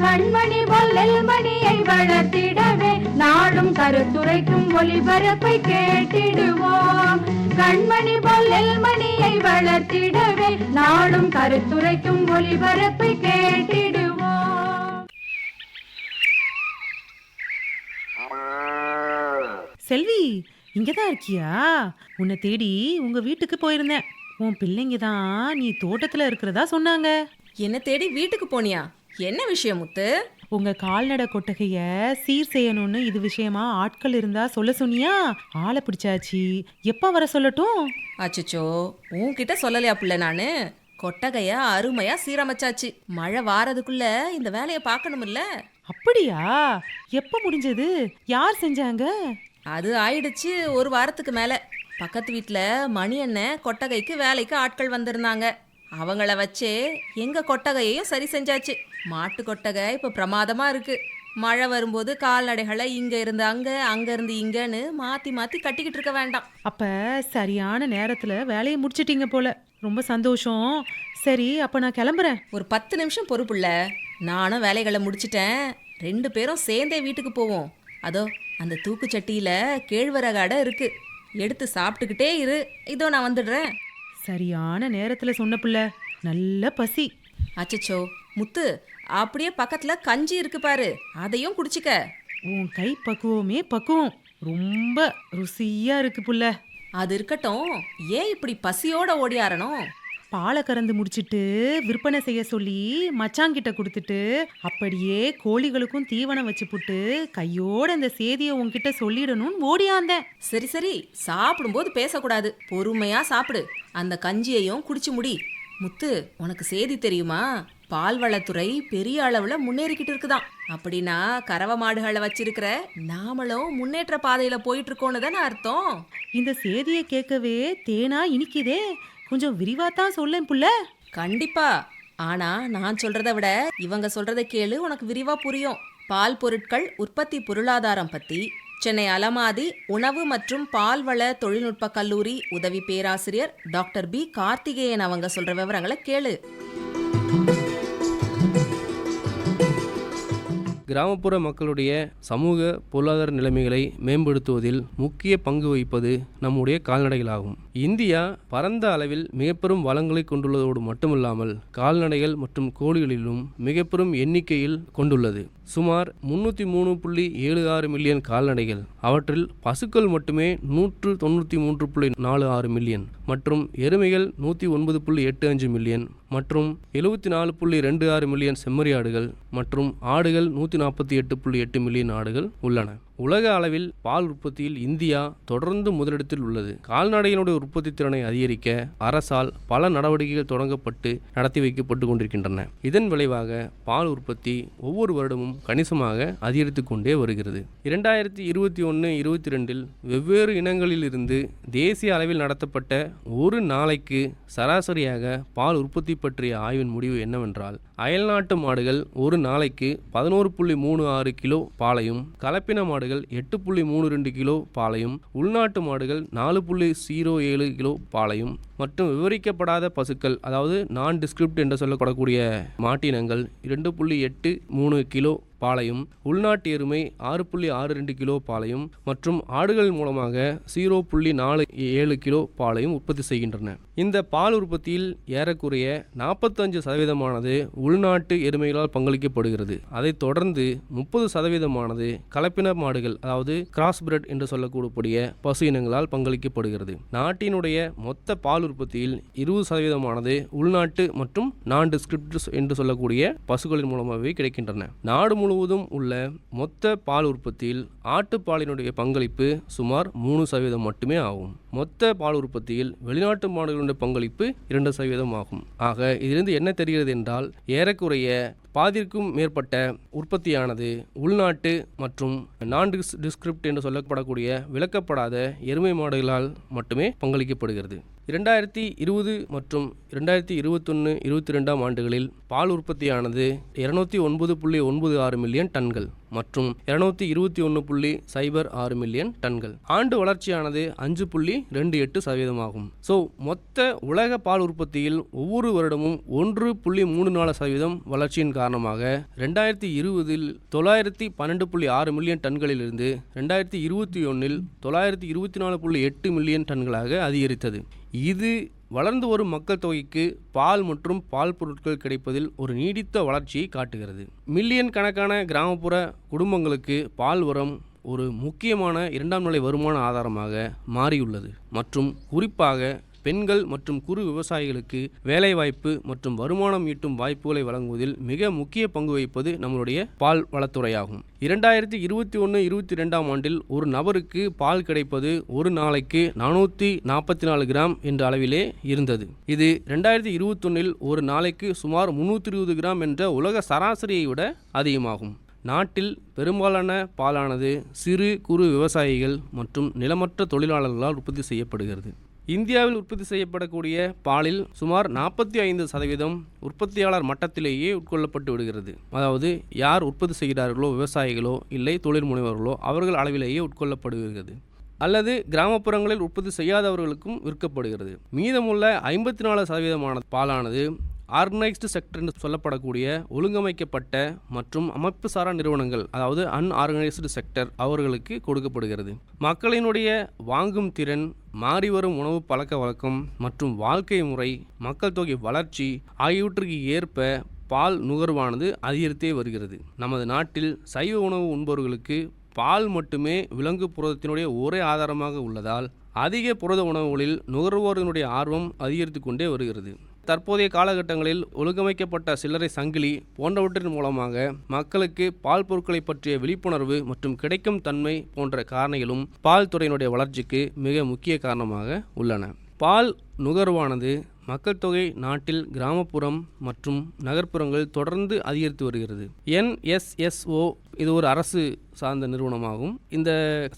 கண்மணி பொல்லல் மணியை வளர்த்திடவே நாடும் கருத்துரைக்கும் ஒளிபரப்பை கேட்டிடுவோம். கண்மணி பொல்லல் மணியை வளர்த்திடவே நாடும் கருத்துரைக்கும் ஒளிபரப்பை கேட்டிடுவோம். செல்வி இங்கதான் இருக்கியா? உன்னை தேடி உங்க வீட்டுக்கு போயிருந்தேன். உன் பிள்ளைங்க தான் நீ தோட்டத்துல இருக்கிறதா சொன்னாங்க. என்ன தேடி வீட்டுக்கு போனியா? என்ன விஷயம் முத்து? உங்க கால்நடை கொட்டகைய சீர் செய்யணும்னு இது விஷயமா ஆட்கள் இருந்தா சொல்ல சொன்னியா? ஆளை பிடிச்சாச்சு. எப்ப வர சொல்லட்டும்? அச்சச்சோ உன்கிட்ட சொல்லலையா புள்ள நானு? கொட்டகைய அருமையா சீரமைச்சாச்சு. மழை வாரதுக்குள்ள இந்த வேலையை பார்க்கணுமில்ல? அப்படியா? எப்ப முடிஞ்சது? யார் செஞ்சாங்க? அது ஆயிடுச்சு ஒரு வாரத்துக்கு மேல. பக்கத்து வீட்ல மணி அண்ணன் கொட்டகைக்கு வேலைக்கு ஆட்கள் வந்திருந்தாங்க. அவங்கள வச்சே எங்க கொட்டகையையும் சரி செஞ்சாச்சு. மாட்டு கொட்டகை இப்ப பிரமாதமா இருக்கு. மழை வரும்போது கால்நடைகளை இங்க இருந்து அங்க அங்க இருந்து இங்கன்னு மாத்தி மாத்தி கட்டிக்கிட்டு இருக்க வேண்டாம். அப்ப சரியான நேரத்துல வேலையை முடிச்சிட்டீங்க போல. ரொம்ப சந்தோஷம். சரி அப்ப நான் கிளம்புறேன். ஒரு பத்து நிமிஷம் பொறுப்புள்ள நானும் வேலைகளை முடிச்சிட்டேன். ரெண்டு பேரும் சேர்ந்தே வீட்டுக்கு போவோம். அதோ அந்த தூக்குச்சட்டியில கேழ்வரகு அடை இருக்கு. எடுத்து சாப்பிட்டுக்கிட்டே இரு. இதோ நான் வந்துடுறேன். சரியான நேரத்துல சொன்ன புள்ள. நல்ல பசி. அச்சச்சோ. முத்து அப்படியே பக்கத்துல கஞ்சி இருக்கு பாரு. அதையும் குடிச்சுக்க. உன் கை பக்குவமே பக்குவம். ரொம்ப ருசியா இருக்கு புள்ள. அது இருக்கட்டும். ஏன் இப்படி பசியோட ஓடியாரணும் பாலை கறந்து முடிச்சிட்டு விற்பனை செய்ய சொல்லி மச்சாங்கிட்ட கொடுத்துட்டு அப்படியே கோழிகளுக்கும் தீவனம் வச்சு புட்டு கையோட இந்த செய்தியை உன்கிட்ட சொல்லிடணும்னு ஓடியாந்தேன். சரி சரி. சாப்பிடும்போது பேசக்கூடாது. பொறுமையா சாப்பிடு. அந்த கஞ்சியையும் குடிச்சு முடி. முத்து உனக்கு செய்தி தெரியுமா? பால்வளத்துறை பெரிய அளவுல முன்னேறிக்கிட்டு இருக்குதாம். அப்படின்னா கறவை மாடுகளை வச்சிருக்கிற நாமளும் முன்னேற்ற பாதையில போயிட்டு இருக்கோன்னு தானே அர்த்தம். இந்த செய்தியை கேட்கவே தேனா இனிக்குதே. கொஞ்சம் விரிவாத்தான் சொல்லேன் புள்ள. கண்டிப்பா. ஆனா நான் சொல்றதை விட இவங்க சொல்றதை கேளு உனக்கு விரிவா புரியும். பால் பொருட்கள் உற்பத்தி பொருளாதாரம் பத்தி சென்னை அலமாதி உணவு மற்றும் பால்வள தொழில்நுட்ப கல்லூரி உதவி பேராசிரியர் டாக்டர் பி. கார்த்திகேயன் அவங்க சொல்ற விவரங்களை கேளு. கிராமப்புற மக்களுடைய சமூக பொருளாதார நிலைமைகளை மேம்படுத்துவதில் முக்கிய பங்கு வகிப்பது நம்முடைய கால்நடைகளாகும். இந்தியா பரந்த அளவில் மிகப்பெரும் வளங்களை கொண்டுள்ளதோடு மட்டுமல்லாமல் கால்நடைகள் மற்றும் கோழிகளிலும் மிகப்பெரும் எண்ணிக்கையில் கொண்டுள்ளது. சுமார் முன்னூற்றி மூணு புள்ளி ஏழு ஆறு மில்லியன் கால்நடைகள். அவற்றில் பசுக்கள் மட்டுமே நூற்று தொண்ணூற்றி மூன்று புள்ளி நாலு ஆறு மில்லியன் மற்றும் எருமைகள் நூற்றி ஒன்பது புள்ளி எட்டு அஞ்சு மில்லியன் மற்றும் எழுபத்தி நாலு புள்ளி ரெண்டு ஆறு மில்லியன் செம்மறி ஆடுகள் மற்றும் ஆடுகள் நூற்றி நாற்பத்தி எட்டு புள்ளி எட்டு மில்லியன் ஆடுகள் உள்ளன. உலக அளவில் பால் உற்பத்தியில் இந்தியா தொடர்ந்து முதலிடத்தில் உள்ளது. கால்நடைகளுடைய உற்பத்தி திறனை அதிகரிக்க அரசால் பல நடவடிக்கைகள் தொடங்கப்பட்டு நடத்தி வைக்கப்பட்டு கொண்டிருக்கின்றன. இதன் விளைவாக பால் உற்பத்தி ஒவ்வொரு வருடமும் கணிசமாக அதிகரித்து கொண்டே வருகிறது. இரண்டாயிரத்தி இருபத்தி ஒன்று இருபத்தி ரெண்டில் வெவ்வேறு இனங்களில் இருந்து தேசிய அளவில் நடத்தப்பட்ட ஒரு நாளைக்கு சராசரியாக பால் உற்பத்தி பற்றிய ஆய்வின் முடிவு என்னவென்றால் அயல்நாட்டு மாடுகள் ஒரு நாளைக்கு பதினோரு புள்ளி மூணு ஆறு கிலோ பாலையும் கலப்பின மாடுகள் எட்டு புள்ளி மூணு ரெண்டு கிலோ பாலையும் உள்நாட்டு மாடுகள் நாலு புள்ளி ஜீரோ ஏழு கிலோ பாலையும். மற்றும் விவரிக்கப்படாத பசுக்கள் அதாவது நான் டிஸ்கிரிப்ட் என்று சொல்லப்படக்கூடிய மாட்டினங்கள் இரண்டு புள்ளி எட்டு மூணு கிலோ பாலையும் உள்நாட்டு எருமை ஆறு புள்ளி ஆறு ரெண்டு கிலோ பாலையும் மற்றும் ஆடுகள் மூலமாக ஜீரோ புள்ளி நாலு ஏழு கிலோ பாலையும் உற்பத்தி செய்கின்றன. இந்த பால் உற்பத்தியில் ஏறக்குறைய நாற்பத்தஞ்சு சதவீதமானது உள்நாட்டு எருமைகளால் பங்களிக்கப்படுகிறது. அதைத் தொடர்ந்து முப்பது சதவீதமானது கலப்பின மாடுகள் அதாவது கிராஸ் பிரெட் என்று சொல்லக்கூடிய பசு இனங்களால் பங்களிக்கப்படுகிறது. நாட்டினுடைய மொத்த பால் உற்பத்தியில் இருபது சதவீதமானது உள்நாட்டு மற்றும் நான் டிஸ்கிரிப்ட் என்று சொல்லக்கூடிய பசுக்களின் மூலமாகவே கிடைக்கின்றன. நாடு முழுவதும் உள்ள மொத்த பால் உற்பத்தியில் ஆட்டுப்பாலினுடைய பங்களிப்பு சுமார் மூணு சதவீதம் மட்டுமே ஆகும். மொத்த பால் உற்பத்தியில் வெளிநாட்டு மாடுகளுடைய பங்களிப்பு இரண்டு சதவீதம் ஆகும். ஆக இதிலிருந்து என்ன தெரிகிறது என்றால் ஏறக்குறைய பாதிற்கும் மேற்பட்ட உற்பத்தியானது உள்நாட்டு மற்றும் நான் டிஸ்கிரிப்ட் என்று சொல்லப்படக்கூடிய விளக்கப்படாத எருமை மாடுகளால் மட்டுமே பங்களிக்கப்படுகிறது. இரண்டாயிரத்தி இருபது மற்றும் இரண்டாயிரத்தி இருபத்தொன்று இருபத்தி ரெண்டாம் ஆண்டுகளில் பால் உற்பத்தியானது இருநூத்தி ஒன்பது புள்ளி ஒன்பது ஆறு மில்லியன் டன்கள் மற்றும் இருநூத்தி இருபத்தி ஒன்று புள்ளி சைபர் ஆறு மில்லியன் டன்கள். ஆண்டு வளர்ச்சியானது அஞ்சு புள்ளி ரெண்டு எட்டு சதவீதமாகும். ஸோ மொத்த உலக பால் உற்பத்தியில் ஒவ்வொரு வருடமும் ஒன்று புள்ளி மூணு நாலு சதவீதம் வளர்ச்சியின் காரணமாக ரெண்டாயிரத்தி இருபதில் தொள்ளாயிரத்தி பன்னெண்டு புள்ளி ஆறு மில்லியன் டன்களிலிருந்து ரெண்டாயிரத்தி இருபத்தி ஒன்றில் தொள்ளாயிரத்தி இருபத்தி நாலு புள்ளி எட்டு மில்லியன் டன்களாக அதிகரித்தது. இது வளர்ந்து வரும் மக்கள் தொகைக்கு பால் மற்றும் பால் பொருட்கள் கிடைப்பதில் ஒரு நீடித்த வளர்ச்சியை காட்டுகிறது. மில்லியன் கணக்கான கிராமப்புற குடும்பங்களுக்கு பால் உரம் ஒரு முக்கியமான இரண்டாம் நிலை வருமான ஆதாரமாக மாறியுள்ளது. மற்றும் குறிப்பாக பெண்கள் மற்றும் குறு விவசாயிகளுக்கு வேலைவாய்ப்பு மற்றும் வருமானம் ஈட்டும் வாய்ப்புகளை வழங்குவதில் மிக முக்கிய பங்கு வகிப்பது நம்மளுடைய பால் வளத்துறையாகும். இரண்டாயிரத்தி இருபத்தி ஒன்று இருபத்தி ரெண்டாம் ஆண்டில் ஒரு நபருக்கு பால் கிடைப்பது ஒரு நாளைக்கு நானூற்றி நாற்பத்தி நாலு கிராம் என்ற அளவிலே இருந்தது. இது ரெண்டாயிரத்தி இருபத்தொன்னில் ஒரு நாளைக்கு சுமார் முந்நூற்றி இருபது கிராம் என்ற உலக சராசரியை விட அதிகமாகும். நாட்டில் பெரும்பாலான பாலானது சிறு குறு விவசாயிகள் மற்றும் நிலமற்ற தொழிலாளர்களால் உற்பத்தி செய்யப்படுகிறது. இந்தியாவில் உற்பத்தி செய்யப்படக்கூடிய பாலில் சுமார் நாற்பத்தி ஐந்து சதவீதம் உற்பத்தியாளர் மட்டத்திலேயே உட்கொள்ளப்பட்டு விடுகிறது. அதாவது யார் உற்பத்தி செய்கிறார்களோ விவசாயிகளோ இல்லை தொழில் முனைவர்களோ அவர்கள் அளவிலேயே உட்கொள்ளப்படுகிறது. அல்லது கிராமப்புறங்களில் உற்பத்தி செய்யாதவர்களுக்கும் விற்கப்படுகிறது. மீதமுள்ள ஐம்பத்தி நாலு சதவீதமான பாலானது ஆர்கனைஸ்டு செக்டர் என்று சொல்லப்படக்கூடிய ஒழுங்கமைக்கப்பட்ட மற்றும் அமைப்பு சாரா நிறுவனங்கள் அதாவது அன்ஆர்கனைஸ்டு செக்டர் அவர்களுக்கு கொடுக்கப்படுகிறது. மக்களினுடைய வாங்கும் திறன் மாறி வரும் உணவு பழக்க வழக்கம் மற்றும் வாழ்க்கை முறை மக்கள் தொகை வளர்ச்சி ஆகியவற்றுக்கு ஏற்ப பால் நுகர்வானது அதிகரித்தே வருகிறது. நமது நாட்டில் சைவ உணவு உண்பவர்களுக்கு பால் மட்டுமே விலங்கு புரதத்தினுடைய ஒரே ஆதாரமாக உள்ளதால் அதிக புரத உணவுகளில் நுகர்வோரினுடைய ஆர்வம் அதிகரித்து கொண்டே வருகிறது. தற்போதைய காலகட்டங்களில் ஒழுங்கமைக்கப்பட்ட சில்லறை சங்கிலி போன்றவற்றின் மூலமாக மக்களுக்கு பால் பொருட்களை பற்றிய விழிப்புணர்வு மற்றும் கிடைக்கும் தன்மை போன்ற காரணிகளும் பால் துறையினுடைய வளர்ச்சிக்கு மிக முக்கிய காரணமாக உள்ளன. பால் நுகர்வானது மக்கள் தொகை நாட்டில் கிராமப்புறம் மற்றும் நகர்ப்புறங்கள் தொடர்ந்து அதிகரித்து வருகிறது. என்எஸ்எஸ்ஓ இது ஒரு அரசு சார்ந்த நிறுவனமாகும். இந்த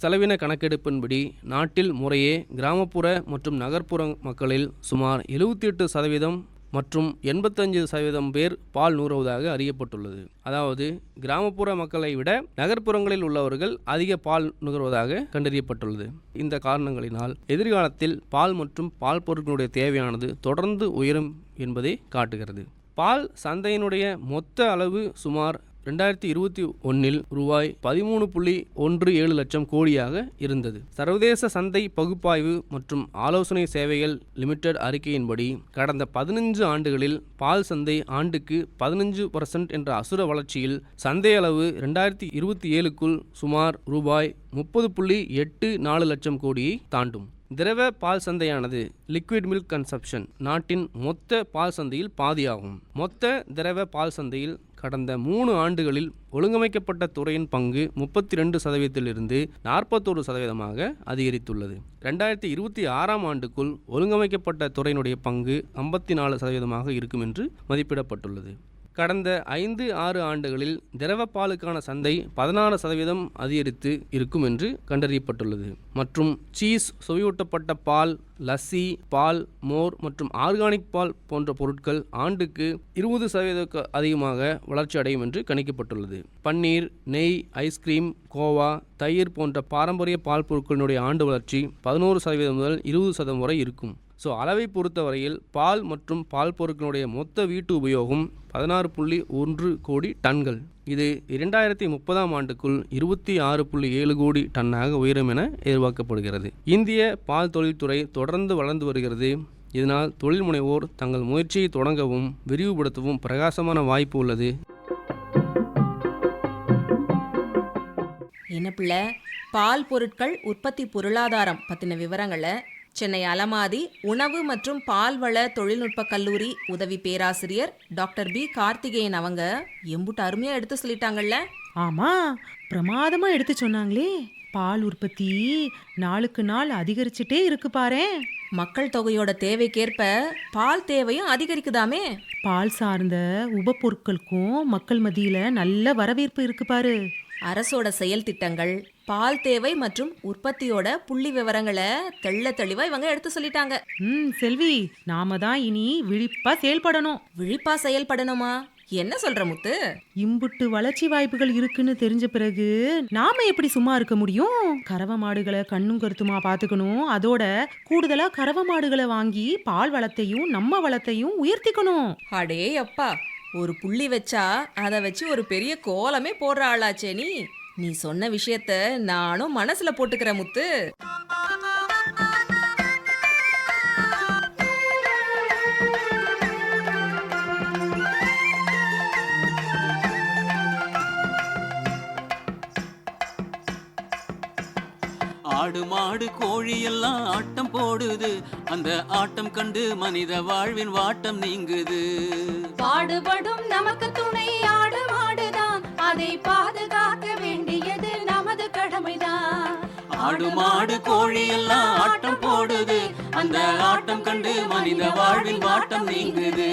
செலவின கணக்கெடுப்பின்படி நாட்டில் முறையே கிராமப்புற மற்றும் நகர்ப்புற மக்களில் சுமார் எழுபத்தி எட்டு சதவீதம் மற்றும் எண்பத்தஞ்சு சதவீதம் பேர் பால் நுகர்வதாக அறியப்பட்டுள்ளது. அதாவது கிராமப்புற மக்களை விட நகர்ப்புறங்களில் உள்ளவர்கள் அதிக பால் நுகர்வதாக கண்டறியப்பட்டுள்ளது. இந்த காரணங்களினால் எதிர்காலத்தில் பால் மற்றும் பால் பொருட்களுடைய தேவையானது தொடர்ந்து உயரும் என்பதை காட்டுகிறது. பால் சந்தையினுடைய மொத்த அளவு சுமார் ரெண்டாயிரத்தி இருபத்தி ஒன்னில் ரூபாய் பதிமூணு புள்ளி ஒன்று ஏழு லட்சம் கோடியாக இருந்தது. சர்வதேச சந்தை பகுப்பாய்வு மற்றும் ஆலோசனை சேவைகள் லிமிடெட் அறிக்கையின்படி கடந்த பதினஞ்சு ஆண்டுகளில் பால் சந்தை ஆண்டுக்கு பதினஞ்சு பர்சன்ட் என்ற அசுர வளர்ச்சியில் சந்தை அளவு ரெண்டாயிரத்தி இருபத்தி ஏழுக்குள் சுமார் ரூபாய் முப்பது புள்ளி எட்டு நாலு லட்சம் கோடியை தாண்டும். திரவ பால் சந்தையானது லிக்விட் மில்க் கன்சப்ஷன் நாட்டின் மொத்த பால் சந்தையில் பாதியாகும். மொத்த திரவ பால் சந்தையில் கடந்த மூணு ஆண்டுகளில் ஒழுங்கமைக்கப்பட்ட துறையின் பங்கு முப்பத்தி ரெண்டு சதவீதத்திலிருந்து நாற்பத்தோரு சதவீதமாக அதிகரித்துள்ளது. ரெண்டாயிரத்தி இருபத்தி ஆறாம் ஆண்டுக்குள் ஒழுங்கமைக்கப்பட்ட துறையினுடைய பங்கு ஐம்பத்தி நாலு சதவீதமாக இருக்கும் என்று மதிப்பிடப்பட்டுள்ளது. கடந்த ஐந்து ஆறு ஆண்டுகளில் திரவ பாலுக்கான சந்தை பதினாறு சதவீதம் அதிகரித்து இருக்கும் என்று கண்டறியப்பட்டுள்ளது. மற்றும் சீஸ் சுவையூட்டப்பட்ட பால் லஸ்ஸி பால் மோர் மற்றும் ஆர்கானிக் பால் போன்ற பொருட்கள் ஆண்டுக்கு இருபது சதவீதக்கு அதிகமாக வளர்ச்சி அடையும் என்று கணிக்கப்பட்டுள்ளது. பன்னீர் நெய் ஐஸ்கிரீம் கோவா தயிர் போன்ற பாரம்பரிய பால் பொருட்களினுடைய ஆண்டு வளர்ச்சி பதினோரு சதவீதம் முதல் இருபது சதவீதம் வரை இருக்கும். ஸோ அளவை பொறுத்தவரையில் பால் மற்றும் பால் பொருட்களுடைய மொத்த வீட்டு உபயோகம் பதினாறு புள்ளி ஒன்று கோடி டன்கள். இது இரண்டாயிரத்தி முப்பதாம் ஆண்டுக்குள் இருபத்தி ஆறு புள்ளி ஏழு கோடி டன்னாக உயரும் என எதிர்பார்க்கப்படுகிறது. இந்திய பால் தொழில்துறை தொடர்ந்து வளர்ந்து வருகிறது. இதனால் தொழில் முனைவோர் தங்கள் முயற்சியை தொடங்கவும் விரிவுபடுத்தவும் பிரகாசமான வாய்ப்பு உள்ளது. என்ன பிள்ளை? பால் பொருட்கள் உற்பத்தி பொருளாதாரம் பற்றின விவரங்களை சென்னை அலமாதி உணவு மற்றும் பால்வள தொழில்நுட்ப கல்லூரி உதவி பேராசிரியர் டாக்டர் பி. கார்த்திகேயன் அவங்க எம்புட்டு அருமையா எடுத்து சொல்லிட்டாங்கல்ல? ஆமா. பிரமாதமா எடுத்து சொன்னாங்களே. பால் உற்பத்தி நாளுக்கு நாள் அதிகரிச்சுட்டே இருக்கு பாரேன் மக்கள் தொகையோட தேவைக்கேற்ப பால் தேவையும் அதிகரிக்குதாமே? பால் சார்ந்த உபப்பொருட்களுக்கும் மக்கள் மத்தியில நல்ல வரவேற்பு இருக்கு பாரு. அரசோட செயல் திட்டங்கள் பால் தேவை மற்றும் உற்பத்தியோட புள்ளி விவரங்களை தெள்ள தெளிவா இவங்க எடுத்து சொல்லிட்டாங்க. ம் செல்வி நாம தான் இனி விழிப்பா செயல்படணும். விழிப்பா செயல்படணுமா? என்ன சொல்ற முத்து? இம்புட்டு வளர்ச்சி வாய்ப்புகள் இருக்குன்னு தெரிஞ்ச பிறகு நாம எப்படி சும்மா இருக்க முடியும்? கறவை மாடுகளை கண்ணும் கருத்துமா பாத்துக்கணும் அதோட கூடுதலா கறவை மாடுகளை வாங்கி பால் வளத்தையும் நம்ம வளத்தையும் உயர்த்திக்கணும். அடே அப்பா ஒரு புள்ளி வச்சா அதை வச்சு ஒரு பெரிய கோலமே போடுற ஆளாச்சே நீ. நீ சொன்ன விஷயத்த நானும் மனசுல போட்டுக்கிற முத்து. ஆடு மாடு கோழி எல்லாம் ஆட்டம் போடுது. அந்த ஆட்டம் கண்டு மனித வாழ்வின் வாட்டம் நீங்குது. பாடுபடும் நமக்கு துணை ஆடு மாடுதான். அதை பாதுகாக்க ஆடு மாடு கோழி எல்லாம் ஆட்டம் போடுது. அந்த ஆட்டம் கண்டு மனித வாழ்வில் வாட்டம் நீங்குது.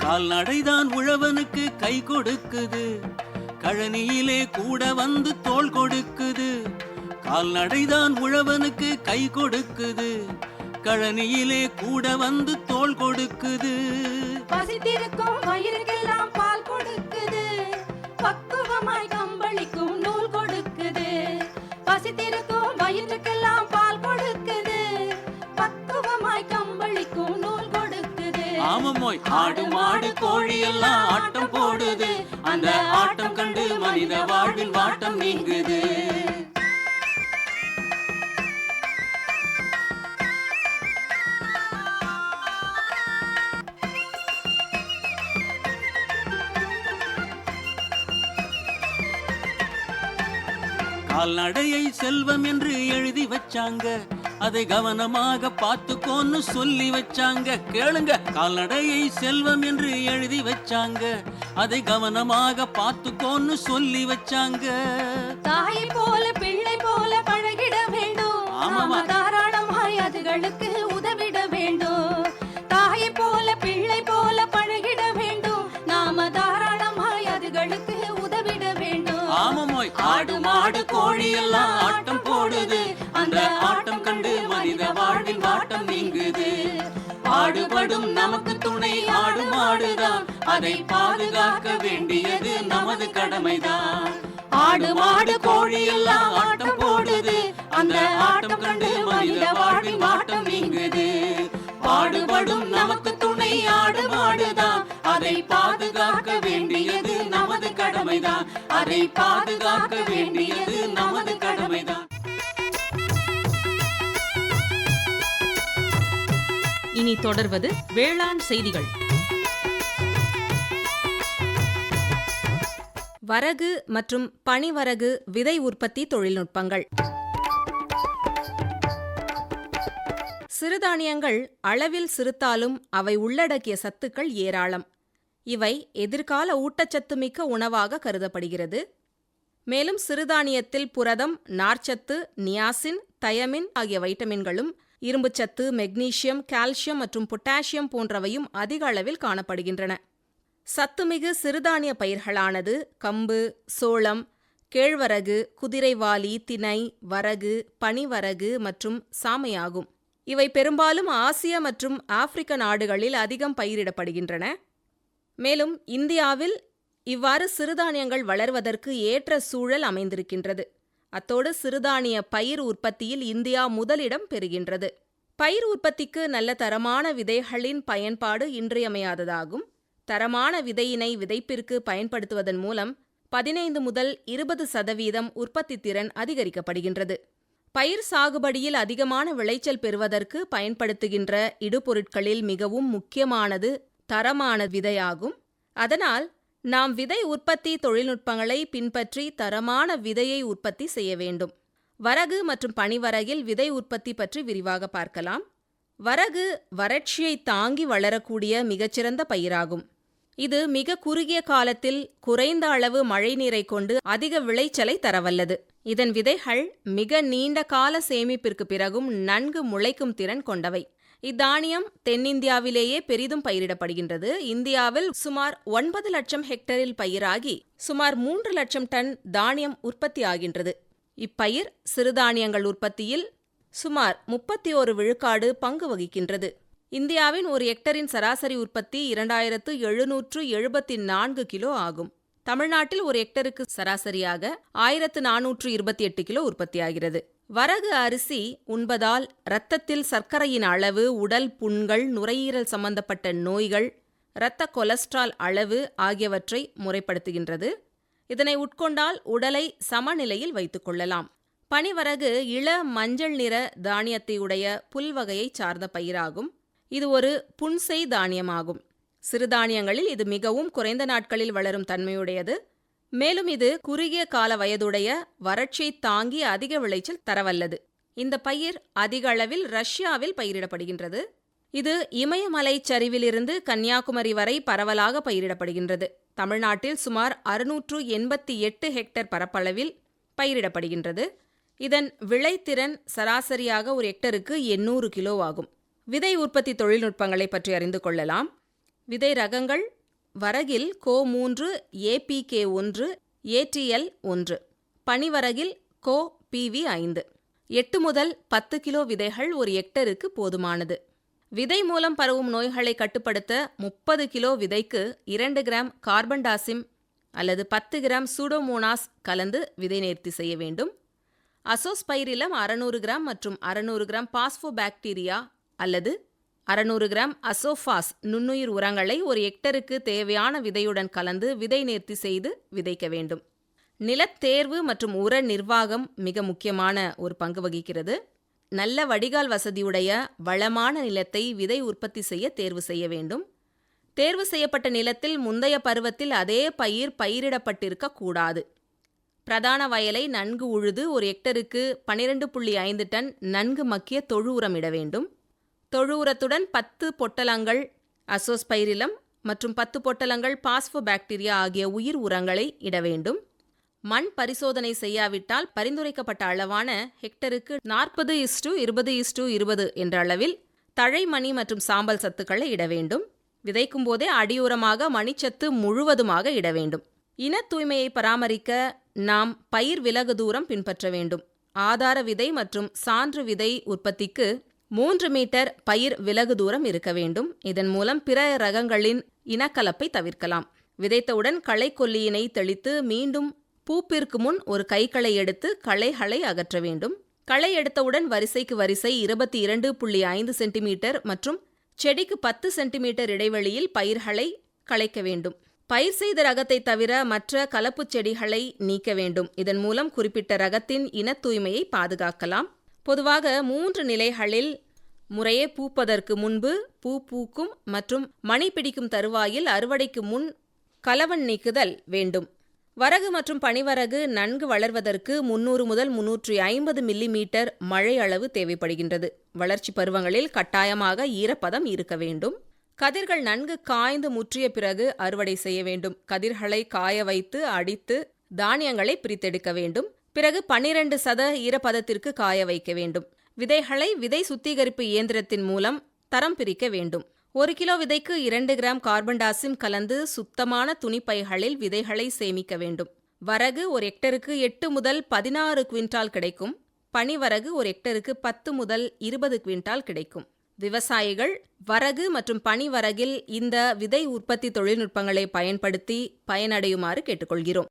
கால்நடைதான் உழவனுக்கு கை கொடுக்குது. கழனியிலே கூட வந்து தோள் கொடுக்குது. கால்நடைதான் உழவனுக்கு கை கொடுக்குது. கழனியிலே கூட வந்து தோள் கொடுக்குது. பசித்திருக்கும் வயிறுக்கெல்லாம் பால் கொடுக்குது. பக்குவமாய் கம்பளிக்கும் நூல் கொடுக்குது. பசித்திருக்கும் வயிற்றுக்கெல்லாம் பால் கொடுக்குது. பக்குவமாய் கம்பளிக்கும் நூல் கொடுக்குது. ஆமமோய் ஆடு மாடு கோழி எல்லாம் ஆட்டம் போடுது. அந்த ஆட்டம் கண்டு மனித வாழ்வின் வாட்டம் நீங்குது. கால்நடையை செல்வம் என்று எழுதி வச்சாங்க. அதை கவனமாக பார்த்துக்கோன்னு சொல்லி வச்சாங்க. கேளுங்க கால்நடையை செல்வம் என்று எழுதி வச்சாங்க. அதை கவனமாக பார்த்துக்கோன்னு சொல்லி வச்சாங்க. தாய் போல எல்லாம் ஆட்டம் போடுது. அந்த ஆட்டம் கண்டு மனித வாழ்வின் வாட்டம் நீங்குது பாடுபடும் நமக்கு துணை ஆடு மாடுதான் அதை பாதுகாக்க வேண்டியது நமது கடமைதான். ஆடு மாடு கோழி எல்லாம் ஆட்டம் போடுது. அந்த ஆட்டம் கண்டு மனித வாழ்வின் வாட்டம் நீங்குது பாடுபடும் நமக்கு துணை ஆடு மாடுதான் அதை பாதுகாக்க வேண்டியது நம் கடமைதான். அதை பாதுகாக்க வேண்டியது நமது கடமைதான். இனி தொடர்வது வேளாண் செய்திகள். வரகு மற்றும் பனிவரகு விதை உற்பத்தி தொழில்நுட்பங்கள். சிறுதானியங்கள் அளவில் சிறுத்தாலும் அவை உள்ளடக்கிய சத்துக்கள் ஏராளம். இவை எதிர்கால ஊட்டச்சத்துமிக்க உணவாக கருதப்படுகிறது. மேலும் சிறுதானியத்தில் புரதம் நார்ச்சத்து நியாசின் தயமின் ஆகிய வைட்டமின்களும் இரும்புச்சத்து மெக்னீசியம் கால்சியம் மற்றும் பொட்டாசியம் போன்றவையும் அதிக அளவில் காணப்படுகின்றன. சத்துமிகு சிறுதானிய பயிர்களானது கம்பு சோளம் கேழ்வரகு குதிரைவாலி தினை வரகு பனிவரகு மற்றும் சாமையாகும் இவை பெரும்பாலும் ஆசிய மற்றும் ஆப்பிரிக்க நாடுகளில் அதிகம் பயிரிடப்படுகின்றன. மேலும் இந்தியாவில் இவ்வாறு சிறுதானியங்கள் வளர்வதற்கு ஏற்ற சூழல் அமைந்திருக்கின்றது. அத்தோடு சிறுதானிய பயிர் உற்பத்தியில் இந்தியா முதலிடம் பெறுகின்றது. பயிர் உற்பத்திக்கு நல்ல தரமான விதைகளின் பயன்பாடு இன்றியமையாததாகும். தரமான விதையினை விதைப்பிற்கு பயன்படுத்துவதன் மூலம் பதினைந்து முதல் இருபது சதவீதம் உற்பத்தி திறன் அதிகரிக்கப்படுகின்றது. பயிர் சாகுபடியில் அதிகமான விளைச்சல் பெறுவதற்கு பயன்படுத்துகின்ற இடுபொருட்களில் மிகவும் முக்கியமானது தரமான விதையாகும். அதனால் நாம் விதை உற்பத்தி தொழில்நுட்பங்களை பின்பற்றி தரமான விதையை உற்பத்தி செய்ய வேண்டும். வரகு மற்றும் பனிவரகில் விதை உற்பத்தி பற்றி விரிவாக பார்க்கலாம். வரகு வறட்சியை தாங்கி வளரக்கூடிய மிகச்சிறந்த பயிராகும். இது மிக குறுகிய காலத்தில் குறைந்த அளவு மழைநீரை கொண்டு அதிக விளைச்சலை தரவல்லது. இதன் விதைகள் மிக நீண்ட கால சேமிப்பிற்கு பிறகும் நன்கு முளைக்கும் திறன் கொண்டவை. இத்தானியம் தென்னிந்தியாவிலேயே பெரிதும் பயிரிடப்படுகின்றது. இந்தியாவில் சுமார் ஒன்பது லட்சம் ஹெக்டரில் பயிராகி சுமார் மூன்று லட்சம் டன் தானியம் உற்பத்தி ஆகின்றது. இப்பயிர் சிறுதானியங்கள் உற்பத்தியில் சுமார் முப்பத்தி ஒரு விழுக்காடு பங்கு வகிக்கின்றது. இந்தியாவின் ஒரு ஹெக்டரின் சராசரி உற்பத்தி இரண்டாயிரத்து எழுநூற்று எழுபத்தி நான்கு கிலோ ஆகும். தமிழ்நாட்டில் ஒரு ஹெக்டருக்கு சராசரியாக ஆயிரத்து நானூற்று இருபத்தி எட்டு கிலோ உற்பத்தியாகிறது. வரகு அரிசி உண்பதால் இரத்தத்தில் சர்க்கரையின் அளவு உடல் புண்கள் நுரையீரல் சம்பந்தப்பட்ட நோய்கள் இரத்த கொலஸ்ட்ரால் அளவு ஆகியவற்றை முறைப்படுத்துகின்றது. இதனை உட்கொண்டால் உடலை சமநிலையில் வைத்துக் கொள்ளலாம். பனிவரகு இள மஞ்சள் நிற தானியத்தை உடைய புல்வகையைச் சார்ந்த பயிராகும். இது ஒரு புன்செய் தானியமாகும். சிறுதானியங்களில் இது மிகவும் குறைந்த நாட்களில் வளரும் தன்மையுடையது. மேலும் இது குறுகிய கால வயதுடைய வறட்சியை தாங்கி அதிக விளைச்சல் தரவல்லது. இந்த பயிர் அதிக அளவில் ரஷ்யாவில் பயிரிடப்படுகின்றது. இது இமயமலை சரிவிலிருந்து கன்னியாகுமரி வரை பரவலாக பயிரிடப்படுகின்றது. தமிழ்நாட்டில் சுமார் அறுநூற்று எண்பத்தி எட்டு ஹெக்டர் பரப்பளவில் பயிரிடப்படுகின்றது. இதன் விளைத்திறன் சராசரியாக ஒரு ஹெக்டருக்கு எண்ணூறு கிலோ ஆகும். விதை உற்பத்தி தொழில்நுட்பங்களை பற்றி அறிந்து கொள்ளலாம். விதை ரகங்கள் வரகில் கோ மூன்று ஏபிகே ஒன்று ஏடிஎல் ஒன்று. பனிவரகில் கோ பிவி ஐந்து. எட்டு முதல் பத்து கிலோ விதைகள் ஒரு ஹெக்டருக்கு போதுமானது. விதை மூலம் பரவும் நோய்களை கட்டுப்படுத்த முப்பது கிலோ விதைக்கு இரண்டு கிராம் கார்பன்டாசிம் அல்லது பத்து கிராம் சூடோமோனாஸ் கலந்து விதை நேர்த்தி செய்ய வேண்டும். அசோஸ்பைரிலம் அறநூறு கிராம் மற்றும் அறநூறு கிராம் பாஸ்போபாக்டீரியா அல்லது அறநூறு கிராம் அசோஃபாஸ் நுண்ணுயிர் உரங்களை ஒரு ஹெக்டருக்கு தேவையான விதையுடன் கலந்து விதை நேர்த்தி செய்து விதைக்க வேண்டும். நிலத்தேர்வு மற்றும் உர நிர்வாகம் மிக முக்கியமான ஒரு பங்கு வகிக்கிறது. நல்ல வடிகால் வசதியுடைய வளமான நிலத்தை விதை உற்பத்தி செய்ய தேர்வு செய்ய வேண்டும். தேர்வு செய்யப்பட்ட நிலத்தில் முந்தைய பருவத்தில் அதே பயிர் பயிரிடப்பட்டிருக்க கூடாது. பிரதான வயலை நன்கு உழுது ஒரு ஹெக்டருக்கு பனிரெண்டு புள்ளி ஐந்து டன் நன்கு மக்கிய தொழு உரம் இட வேண்டும். தொழு உரத்துடன் பத்து பொட்டலங்கள் அசோஸ்பைரிலம் மற்றும் பத்து பொட்டலங்கள் பாஸ்போபாக்டீரியா ஆகிய உயிர் உரங்களை இட வேண்டும். மண் பரிசோதனை செய்யாவிட்டால் பரிந்துரைக்கப்பட்ட அளவான ஹெக்டருக்கு நாற்பது இஸ்டு இருபது இஸ்டு இருபது என்ற அளவில் தழைமணி மற்றும் சாம்பல் சத்துக்களை இட வேண்டும். விதைக்கும் போதே அடியுரமாக மணிச்சத்து முழுவதுமாக இட வேண்டும். இன தூய்மையை பராமரிக்க நாம் பயிர் விலகு தூரம் பின்பற்ற வேண்டும். ஆதார விதை மற்றும் சான்று விதை உற்பத்திக்கு மூன்று மீட்டர் பயிர் விலகு தூரம் இருக்க வேண்டும். இதன் மூலம் பிற ரகங்களின் இனக்கலப்பை தவிர்க்கலாம். விதைத்தவுடன் களைக்கொல்லியினை தெளித்து மீண்டும் பூப்பிற்கு முன் ஒரு கைகளை எடுத்து களைகளை அகற்ற வேண்டும். களை எடுத்தவுடன் வரிசைக்கு வரிசை இருபத்தி இரண்டு புள்ளி ஐந்து சென்டிமீட்டர் மற்றும் செடிக்கு பத்து சென்டிமீட்டர் இடைவெளியில் பயிர்களை களைக்க வேண்டும். பயிர் செய்த ரகத்தை தவிர மற்ற கலப்புச் செடிகளை நீக்க வேண்டும். இதன் மூலம் குறிப்பிட்ட ரகத்தின் இன தூய்மையை பாதுகாக்கலாம். பொதுவாக மூன்று நிலைகளில் முறையே பூப்பதற்கு முன்பு பூ பூக்கும் மற்றும் மணி பிடிக்கும் தருவாயில் அறுவடைக்கு முன் கலவன் நீக்குதல் வேண்டும். வரகு மற்றும் பனிவரகு நன்கு வளர்வதற்கு முன்னூறு முதல் முன்னூற்றி ஐம்பது மில்லி மீட்டர் மழை அளவு தேவைப்படுகின்றது. வளர்ச்சி பருவங்களில் கட்டாயமாக ஈரப்பதம் இருக்க வேண்டும். கதிர்கள் நன்கு காய்ந்து முற்றிய பிறகு அறுவடை செய்ய வேண்டும். கதிர்களை காய வைத்து அடித்து தானியங்களை பிரித்தெடுக்க வேண்டும். பிறகு பன்னிரண்டு சத ஈரப்பதத்திற்கு காய வைக்க வேண்டும். விதைகளை விதை சுத்திகரிப்பு இயந்திரத்தின் மூலம் தரம் பிரிக்க வேண்டும். ஒரு கிலோ விதைக்கு இரண்டு கிராம் கார்பன் டாசிம் கலந்து சுத்தமான துணிப்பைகளில் விதைகளை சேமிக்க வேண்டும். வரகு ஒரு ஹெக்டருக்கு எட்டு முதல் பதினாறு குவிண்டால் கிடைக்கும். பனிவரகு ஒரு ஹெக்டருக்கு பத்து முதல் இருபது குவிண்டால் கிடைக்கும். விவசாயிகள் வரகு மற்றும் பனிவரகில் இந்த விதை உற்பத்தி தொழில்நுட்பங்களை பயன்படுத்தி பயனடையுமாறு கேட்டுக்கொள்கிறோம்.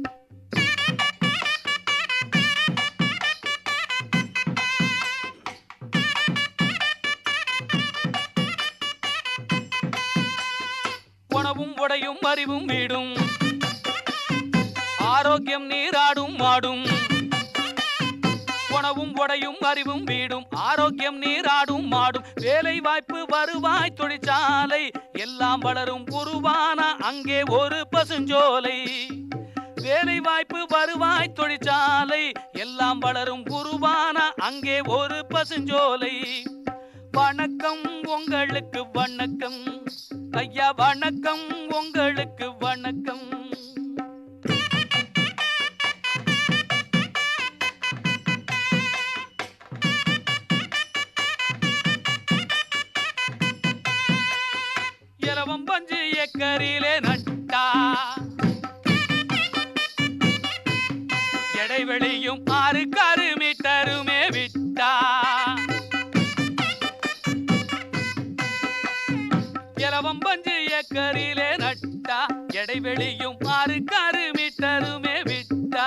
உணவும் உடையும் அறிவும் வீடும். ஆரோக்கியம் நீராடும் மாடும். உணவும் உடையும் அறிவும் வீடும். ஆரோக்கியம் நீராடும் மாடும். வேலை வாய்ப்பு வருவாய் தொழிற்சாலை. எல்லாம் வளரும் உருவான அங்கே ஒரு பசுஞ்சோலை. வேலை வாய்ப்பு வருவாய் தொழிற்சாலை. எல்லாம் வளரும் உருவான அங்கே ஒரு பசுஞ்சோலை. வணக்கம் உங்களுக்கு வணக்கம். ஐயா வணக்கம் உங்களுக்கு வணக்கம். இரவம் பஞ்சு ஏக்கரிலே நட்டா. இடைவெளியும் ஆறு காரு பஞ்சு நட்டா இடைவெளியும் ஆறு கருமிட்டருமே விட்டா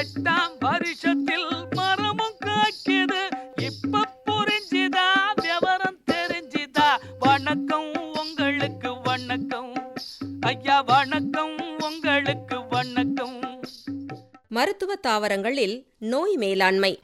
எட்டாம் வருஷத்தில் மரமும் காக்கிது இப்ப புரிஞ்சுதா விவரம் தெரிஞ்சுதா வணக்கம் உங்களுக்கு வணக்கம் ஐயா வணக்கம் உங்களுக்கு வணக்கம் மருத்துவ தாவரங்களில் நோய் மேலாண்மை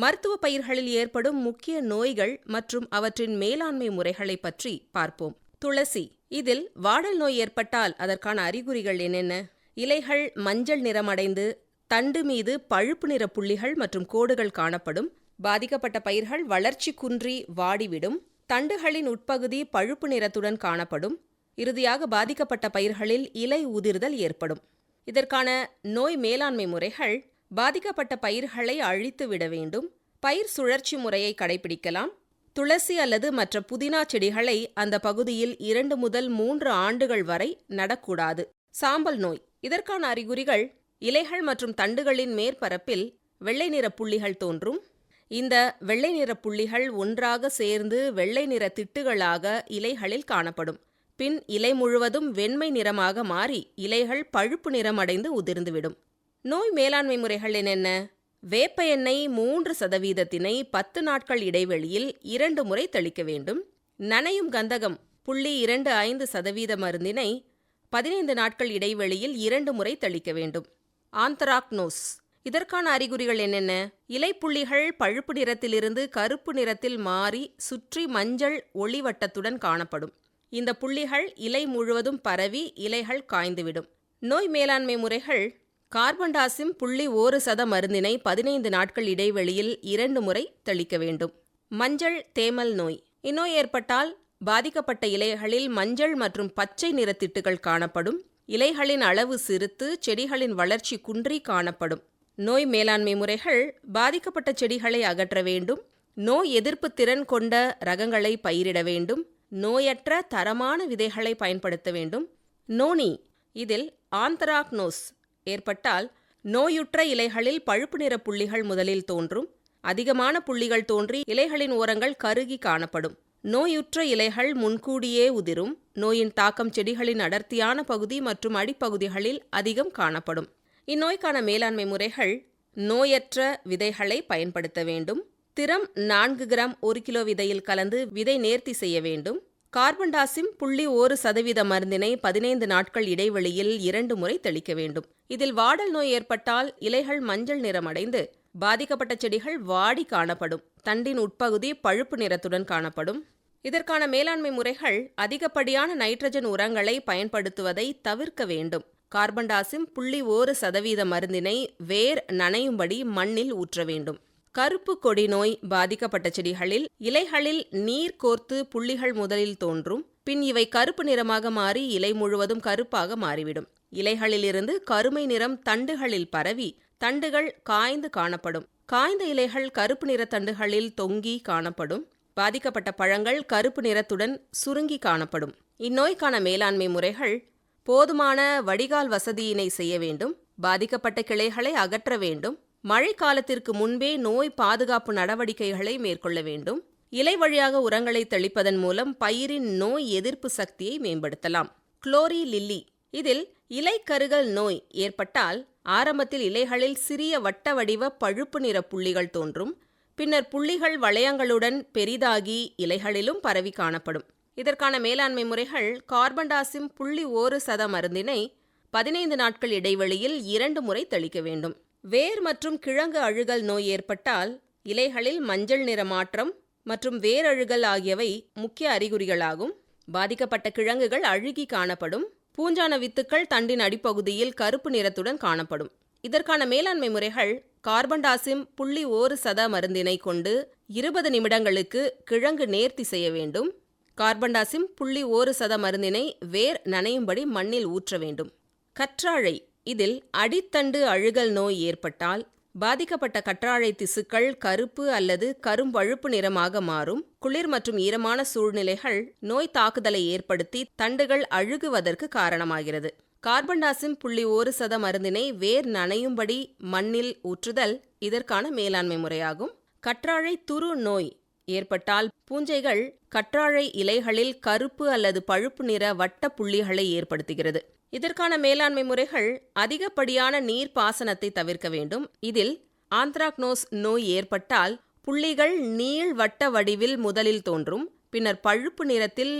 மருத்துவ பயிர்களில் ஏற்படும் முக்கிய நோய்கள் மற்றும் அவற்றின் மேலாண்மை முறைகளை பற்றி பார்ப்போம். துளசி. இதில் வாடல் நோய் ஏற்பட்டால் அதற்கான அறிகுறிகள் என்னென்ன? இலைகள் மஞ்சள் நிறமடைந்து தண்டு மீது பழுப்பு நிற புள்ளிகள் மற்றும் கோடுகள் காணப்படும். பாதிக்கப்பட்ட பயிர்கள் வளர்ச்சி குன்றி வாடிவிடும். தண்டுகளின் உட்பகுதி பழுப்பு நிறத்துடன் காணப்படும். இறுதியாக பாதிக்கப்பட்ட பயிர்களில் இலை உதிர்தல் ஏற்படும். இதற்கான நோய் மேலாண்மை முறைகள் பாதிக்கப்பட்ட பயிர்களை அழித்து விட வேண்டும். பயிர் சுழற்சி முறையை கடைபிடிக்கலாம். துளசி அல்லது மற்ற புதினா செடிகளை அந்த பகுதியில் இரண்டு முதல் மூன்று ஆண்டுகள் வரை நடக்கூடாது. சாம்பல் நோய். இதற்கான அறிகுறிகள் இலைகள் மற்றும் தண்டுகளின் மேற்பரப்பில் வெள்ளை நிற புள்ளிகள் தோன்றும். இந்த வெள்ளை நிற புள்ளிகள் ஒன்றாக சேர்ந்து வெள்ளை நிற திட்டுகளாக இலைகளில் காணப்படும். பின் இலை முழுவதும் வெண்மை நிறமாக மாறி இலைகள் பழுப்பு நிறமடைந்து உதிர்ந்துவிடும். நோய் மேலாண்மை முறைகள் என்னென்ன? வேப்ப எண்ணெய் மூன்று சதவீதத்தினை பத்து நாட்கள் இடைவெளியில் இரண்டு முறை தெளிக்க வேண்டும். நனையும் கந்தகம் புள்ளி இரண்டு ஐந்து சதவீத மருந்தினை பதினைந்து நாட்கள் இடைவெளியில் இரண்டு முறை தெளிக்க வேண்டும். ஆந்தராக்னோஸ். இதற்கான அறிகுறிகள் என்னென்ன? இலைப்புள்ளிகள் பழுப்பு நிறத்திலிருந்து கருப்பு நிறத்தில் மாறி சுற்றி மஞ்சள் ஒளிவட்டத்துடன் காணப்படும். இந்த புள்ளிகள் இலை முழுவதும் பரவி இலைகள் காய்ந்துவிடும். நோய் மேலாண்மை முறைகள் கார்பன்டாசிம் புள்ளி ஓரு சத மருந்தினை பதினைந்து நாட்கள் இடைவெளியில் இரண்டு முறை தெளிக்க வேண்டும். மஞ்சள் தேமல் நோய். இந்நோய் ஏற்பட்டால் பாதிக்கப்பட்ட இலைகளில் மஞ்சள் மற்றும் பச்சை நிறத்திட்டுகள் காணப்படும். இலைகளின் அளவு சிறுத்து செடிகளின் வளர்ச்சி குன்றி காணப்படும். நோய் மேலாண்மை முறைகள் பாதிக்கப்பட்ட செடிகளை அகற்ற வேண்டும். நோய் எதிர்ப்பு திறன் கொண்ட ரகங்களை பயிரிட வேண்டும். நோயற்ற தரமான விதைகளை பயன்படுத்த வேண்டும். நோனி. இதில் ஆந்தராக்னோஸ் ஏற்பட்டால் நோயுற்ற இலைகளில் பழுப்பு நிற புள்ளிகள் முதலில் தோன்றும். அதிகமான புள்ளிகள் தோன்றி இலைகளின் ஓரங்கள் கருகி காணப்படும். நோயுற்ற இலைகள் முன்கூடியே உதிரும். நோயின் தாக்கம் செடிகளின் அடர்த்தியான பகுதி மற்றும் அடிப்பகுதிகளில் அதிகம் காணப்படும். இந்நோய்க்கான மேலாண்மை முறைகள் நோயற்ற விதைகளை பயன்படுத்த வேண்டும். திறம் நான்கு கிராம் ஒரு கிலோ விதையில் கலந்து விதை நேர்த்தி செய்ய வேண்டும். கார்பன் டாசிம் புள்ளி ஒரு சதவீத மருந்தினை பதினைந்து நாட்கள் இடைவெளியில் இரண்டு முறை தெளிக்க வேண்டும். இதில் வாடல் நோய் ஏற்பட்டால் இலைகள் மஞ்சள் நிறமடைந்து பாதிக்கப்பட்ட செடிகள் வாடி காணப்படும். தண்டின் உட்பகுதி பழுப்பு நிறத்துடன் காணப்படும். இதற்கான மேலாண்மை முறைகள் அதிகப்படியான நைட்ரஜன் உரங்களை பயன்படுத்துவதை தவிர்க்க வேண்டும். கார்பன் டாசிம் புள்ளி ஒரு சதவீத மருந்தினை வேர் நனையும்படி மண்ணில் ஊற்ற வேண்டும். கருப்பு கொடி நோய் பாதிக்கப்பட்ட செடிகளில் இலைகளில் நீர் கோர்த்து புள்ளிகள் முதலில் தோன்றும். பின் இவை கருப்பு நிறமாக மாறி இலை முழுவதும் கருப்பாக மாறிவிடும். இலைகளிலிருந்து கருமை நிறம் தண்டுகளில் பரவி தண்டுகள் காய்ந்து காணப்படும். காய்ந்த இலைகள் கருப்பு நிற தண்டுகளில் தொங்கி காணப்படும். பாதிக்கப்பட்ட பழங்கள் கருப்பு நிறத்துடன் சுருங்கி காணப்படும். இந்நோய்க்கான மேலாண்மை முறைகள் போதுமான வடிகால் வசதியினை செய்ய வேண்டும். பாதிக்கப்பட்ட கிளைகளை அகற்ற வேண்டும். மழை காலத்திற்கு முன்பே நோய் பாதுகாப்பு நடவடிக்கைகளை மேற்கொள்ள வேண்டும். இலை வழியாக உரங்களை தெளிப்பதன் மூலம் பயிரின் நோய் எதிர்ப்பு சக்தியை மேம்படுத்தலாம். Glory lily. இதில் இலை கருகல் நோய் ஏற்பட்டால் ஆரம்பத்தில் இலைகளில் சிறிய வட்ட வடிவ பழுப்பு நிற புள்ளிகள் தோன்றும். பின்னர் புள்ளிகள் வளையங்களுடன் பெரிதாகி இலைகளிலும் பரவி காணப்படும். இதற்கான மேலாண்மை முறைகள் கார்பன்டாசிம் புள்ளி ஒரு சத மருந்தினை பதினைந்து நாட்கள் இடைவெளியில் இரண்டு முறை தெளிக்க வேண்டும். வேர் மற்றும் கிழங்கு அழுகல் நோய் ஏற்பட்டால் இலைகளில் மஞ்சள் நிற மாற்றம் மற்றும் வேரழுகல் ஆகியவை முக்கிய அறிகுறிகளாகும். பாதிக்கப்பட்ட கிழங்குகள் அழுகி காணப்படும். பூஞ்சான வித்துக்கள் தண்டின் அடிப்பகுதியில் கருப்பு நிறத்துடன் காணப்படும். இதற்கான மேலாண்மை முறைகள் கார்பன்டாசிம் புள்ளி ஓரு சத மருந்தினை கொண்டு இருபது நிமிடங்களுக்கு கிழங்கு நேர்த்தி செய்ய வேண்டும். கார்பன்டாசிம் புள்ளி ஓரு சத மருந்தினை வேர் நனையும்படி மண்ணில் ஊற்ற வேண்டும். கற்றாழை இதில் அடித்தண்டு அழுகல் நோய் ஏற்பட்டால் பாதிக்கப்பட்ட கற்றாழை திசுக்கள் கருப்பு அல்லது கரும்பழுப்பு நிறமாக மாறும். குளிர் மற்றும் ஈரமான சூழ்நிலைகள் நோய் தாக்குதலை ஏற்படுத்தி தண்டுகள் அழுகுவதற்கு காரணமாகிறது. கார்பன்டாசிம் புள்ளி ஒரு சத மருந்தினை வேர் நனையும்படி மண்ணில் ஊற்றுதல் இதற்கான மேலாண்மை முறையாகும். கற்றாழை துரு நோய் ஏற்பட்டால் பூஞ்சைகள் கற்றாழை இலைகளில் கருப்பு அல்லது பழுப்பு நிற வட்ட புள்ளிகளை ஏற்படுத்துகிறது. இதற்கான மேலாண்மை முறைகள் அதிகப்படியான நீர் பாசனத்தை தவிர்க்க வேண்டும். இதில் ஆந்த்ராக்னோஸ் நோய் ஏற்பட்டால் புள்ளிகள் நீள் வட்ட வடிவில் முதலில் தோன்றும். பின்னர் பழுப்பு நிறத்தில்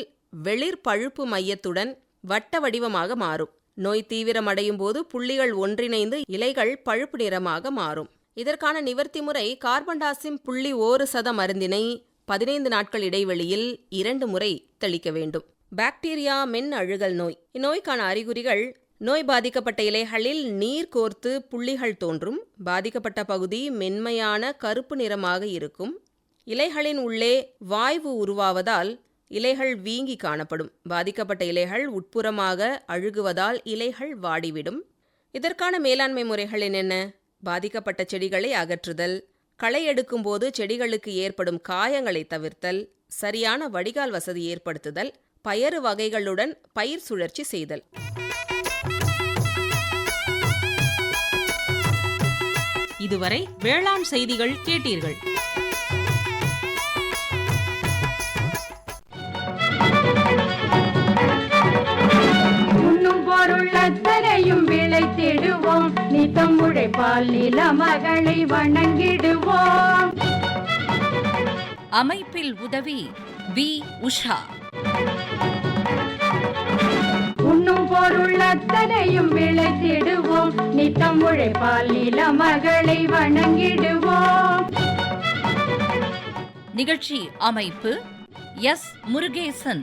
வெளிர் பழுப்பு மையத்துடன் வட்ட வடிவமாக மாறும். நோய் தீவிரமடையும் போது புள்ளிகள் ஒன்றிணைந்து இலைகள் பழுப்பு நிறமாக மாறும். இதற்கான நிவர்த்தி முறை கார்பன்டாசிம் புள்ளி ஓரு சத மருந்தினை பதினைந்து நாட்கள் இடைவெளியில் இரண்டு முறை தெளிக்க வேண்டும். பாக்டீரியா மென் அழுகல் நோய். இந்நோய்க்கான அறிகுறிகள் நோய் பாதிக்கப்பட்ட இலைகளில் நீர் கோர்த்து புள்ளிகள் தோன்றும் பாதிக்கப்பட்ட பகுதி மென்மையான கருப்பு நிறமாக இருக்கும். இலைகளின் உள்ளே வாய்வு உருவாவதால் இலைகள் வீங்கி காணப்படும். பாதிக்கப்பட்ட இலைகள் உட்புறமாக அழுகுவதால் இலைகள் வாடிவிடும். இதற்கான மேலாண்மை முறைகள் என்னென்ன? பாதிக்கப்பட்ட செடிகளை அகற்றுதல் களை எடுக்கும்போது செடிகளுக்கு ஏற்படும் காயங்களை தவிர்த்தல் சரியான வடிகால் வசதி ஏற்படுத்துதல் பயறு வகைகளுடன் பயிர் சுழற்சி செய்தல். இதுவரை வேளாண் செய்திகள் கேட்டீர்கள். உண்ணும் பொருள் அத்தனையும் விளைத்திடுவோம் நித்தம் உழைப்பால் நில மகளை வணங்கிடுவோம். அமைப்பில் உதவி வி உஷா. உண்ணும் பொருள் அத்தனையும் விளைத்திடுவோம். நித்தம் உழைப்பால் நில மகளை வணங்கிடுவோம். நிகழ்ச்சி அமைப்பு எஸ் முருகேசன்.